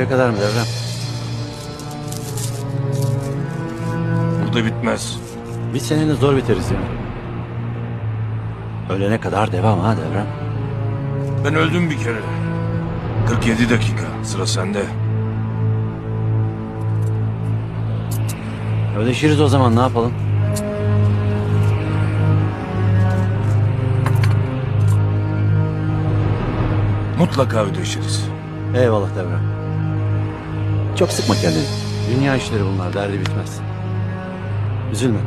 Buraya kadar mı devrem? Burada bitmez. Biz seninle zor biteriz ya. Ölene kadar devam ha devrem. Ben öldüm bir kere. 47 dakika. Sıra sende. Ödeşiriz o zaman ne yapalım? Mutlaka ödeşiriz. Eyvallah devrem. Çok sıkma kendini. Dünya işleri bunlar derdi bitmez. Üzülme.